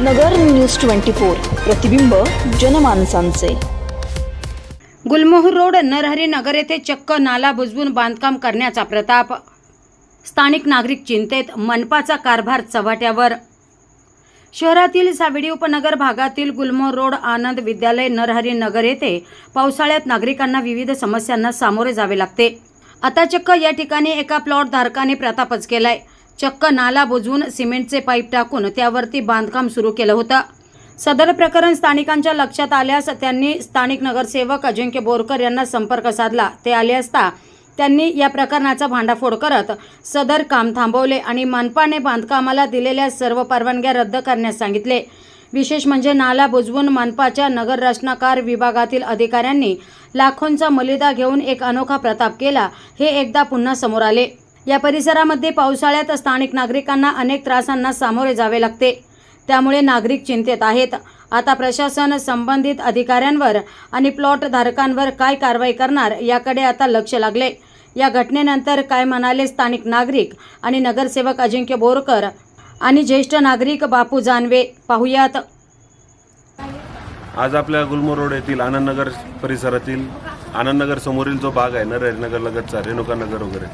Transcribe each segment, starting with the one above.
नगर news twenty four प्रतिबिंब जनमानसांचे. गुलमोहर road Narhari नगर येथे चक्क नाला बुजवून बांधकाम करण्याचा प्रताप. स्थानिक नागरिक चिंतेत मनपाचा कारभार चव्हाट्यावर. शहरातील सावेडी उपनगर भागातील गुलमोह रोड आनंद विद्यालय नरहरी नगर येथे पावसाळ्यात नागरिकांना विविध समस्यांना सामोरे जावे लागते. आता चक्क या ठिकाणी एका प्लॉट धारकाने प्रतापच केलाय. चक्क नाला बुजवून सिमेंटचे पाईप टाकून त्यावरती बांधकाम सुरू केलं होतं. सदर प्रकरण स्थानिकांच्या लक्षात आल्यास त्यांनी स्थानिक नगरसेवक अजिंक्य बोरकर यांना संपर्क साधला. ते आले असता त्यांनी या प्रकरणाचा भांडाफोड करत सदर काम थांबवले आणि मनपाने बांधकामाला दिलेल्या सर्व परवानग्या रद्द करण्यास सांगितले. विशेष म्हणजे नाला बुजवून मनपाच्या नगर रचनाकार विभागातील अधिकाऱ्यांनी लाखोंचा मलिदा घेऊन एक अनोखा प्रताप केला. हे एकदा पुन्हा समोर आले. या परिसरामध्ये पावसाळ्यात स्थानिक नागरिकांना अनेक त्रासांना सामोरे जावे लागते. त्यामुळे नागरिक चिंतेत आहेत. आता प्रशासन संबंधित अधिकाऱ्यांवर आणि प्लॉट धारकांवर काय कारवाई करणार याकडे आता लक्ष लागले. या घटनेनंतर काय म्हणाले स्थानिक नागरिक आणि नगरसेवक अजिंक्य बोरकर आणि ज्येष्ठ नागरिक बापू जानवे? पाहुयात. आज आपल्या गुलमोर रोड येथील आनंदनगर परिसरातील आनंदनगर समोरील जो भाग आहे ना लगतचा रेणुका नगर वगैरे.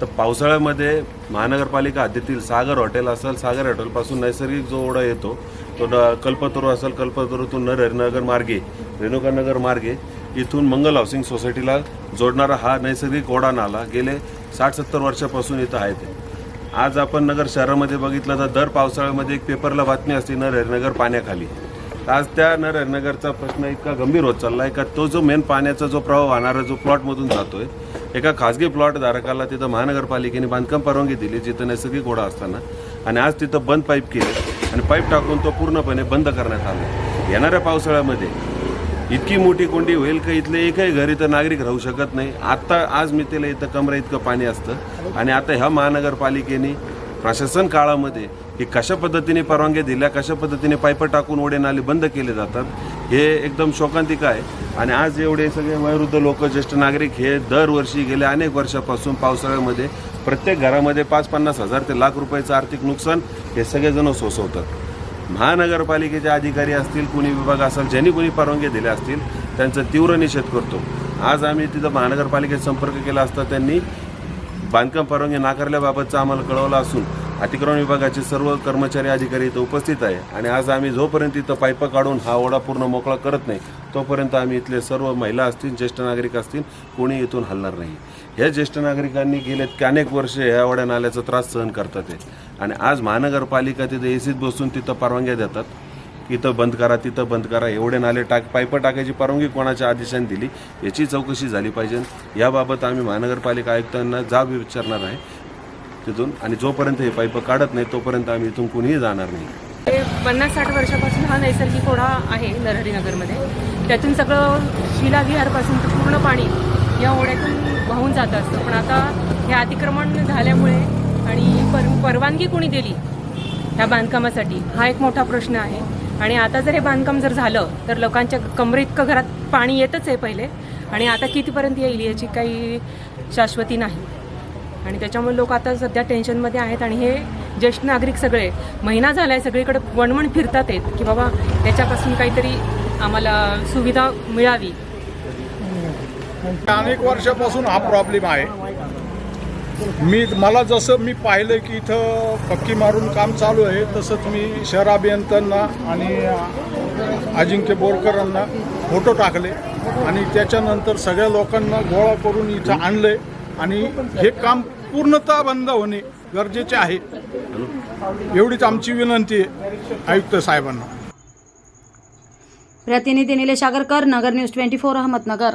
तर पावसाळ्यामध्ये महानगरपालिका हद्दीतील सागर हॉटेल असेल सागर हॉटेलपासून नैसर्गिक जो ओढा येतो तो न कल्पतरू असेल कल्पतरूतून न रेणनगर मार्गे रेणुकानगर मार्गे इथून मंगल हाऊसिंग सोसायटीला जोडणारा हा नैसर्गिक ओढा नाला गेले साठ सत्तर वर्षापासून इथं आहे ते. आज आपण नगर शहरामध्ये बघितलं तर दर पावसाळ्यामध्ये एक पेपरला बातमी असते नर हरिनगर पाण्याखाली. आज त्या नर नगरचा प्रश्न इतका गंभीर होत चालला आहे का तो जो मेन पाण्याचा जो प्रवाह वाहणारा जो प्लॉटमधून जातोय एका खाजगी प्लॉट धारकाला तिथं महानगरपालिकेने बांधकाम परवानगी दिली जिथं नैसर्गिक ओढा असताना. आणि आज तिथं बंद पाईप केले आणि पाईप टाकून तो पूर्णपणे बंद करण्यात आला. येणाऱ्या पावसाळ्यामध्ये इतकी मोठी कोंडी होईल का इथले एकही घर इथं नागरिक राहू शकत नाही. आता आज मी त्याला इथं कमरा इतकं पाणी असतं. आणि आता ह्या महानगरपालिकेने प्रशासन काळामध्ये की कशा पद्धतीने परवानग्या दिल्या कशा पद्धतीने पाईप टाकून ओढे नाले बंद केले जातात हे एकदम शोकांतिक आहे. आणि आज एवढे सगळे वयोवृद्ध लोक ज्येष्ठ नागरिक हे दरवर्षी गेल्या अनेक वर्षापासून पावसाळ्यामध्ये प्रत्येक घरामध्ये पाच पन्नास हजार ते लाख रुपयाचं आर्थिक नुकसान हे सगळेजण सोसवतात. महानगरपालिकेचे अधिकारी असतील कुणी विभाग असेल ज्यांनी कुणी परवानगी दिल्या असतील त्यांचा तीव्र निषेध करतो. आज आम्ही तिथं महानगरपालिकेत संपर्क केला असता त्यांनी बांधकाम परवानगी नाकारल्याबाबतचं आम्हाला कळवलं असून अतिक्रमण विभागाचे सर्व कर्मचारी अधिकारी इथं उपस्थित आहे. आणि आज आम्ही जोपर्यंत इथं पाईप काढून हा ओढा पूर्ण मोकळा करत नाही तोपर्यंत आम्ही इथले सर्व महिला असतील ज्येष्ठ नागरिक असतील कोणी इथून हलणार नाही. ह्या ज्येष्ठ नागरिकांनी गेले अनेक वर्षे ह्या ओढ्या नाल्याचा त्रास सहन करतात आहे आणि आज महानगरपालिका तिथं एसीत बसून तिथं परवानग्या देतात. इथं बंद करा तिथं बंद करा एवढे नाले टाक पाईप टाकायची परवानगी कोणाच्या आदेशाने दिली याची चौकशी झाली पाहिजे. याबाबत आम्ही महानगरपालिका आयुक्तांना जाब विचारणार आहे तिथून. आणि जोपर्यंत हे पाईप काढत नाही तोपर्यंत आम्ही इथून कुणीही जाणार नाही. पन्नास साठ वर्षापासून हा नैसर्गिक ओढा आहे नरहरी नगरमध्ये त्यातून सगळं शिलाविहारपासून ते पूर्ण पाणी या ओढ्यातून वाहून जात असतं. पण आता हे अतिक्रमण झाल्यामुळे आणि पर परवानगी कोणी दिली ह्या बांधकामासाठी? हा एक मोठा प्रश्न आहे. आणि आता जर हे बांधकाम जर झालं तर लोकांच्या कमरे इतकं घरात पाणी येतच आहे पहिले. आणि आता कितीपर्यंत येईल याची काही शाश्वती नाही. आणि त्याच्यामुळे लोक आता सध्या टेन्शनमध्ये आहेत आणि हे ज्येष्ठ नागरिक सगळे महिना झाला आहे सगळीकडे वणवण फिरतात आहेत की बाबा त्याच्यापासून काहीतरी आम्हाला सुविधा मिळावी. अनेक वर्षापासून हा प्रॉब्लेम आहे. मी मला जसं मी पाहिलं की इथं पक्की मारून काम चालू आहे तसंच मी शहर अभियंत्यांना आणि अजिंक्य बोरकरांना फोटो टाकले आणि त्याच्यानंतर सगळ्या लोकांना गोळा करून इथं आणले आणि हे काम पूर्णतः बंद होणे गरजेचे आहे. एवढीच आमची विनंती आहे आयुक्त साहेबांना. प्रतिनिधी Nilesh Agarkar Nagar news twenty four Ahmednagar.